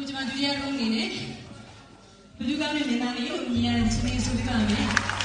အခုကျွန်မဒုတိယရုံးအနေနဲ့ဘလူးကောင်းတဲ့မြန်မာလေးကိုမြင်ရတဲ့ချင်းလေးဆိုပြပါမယ်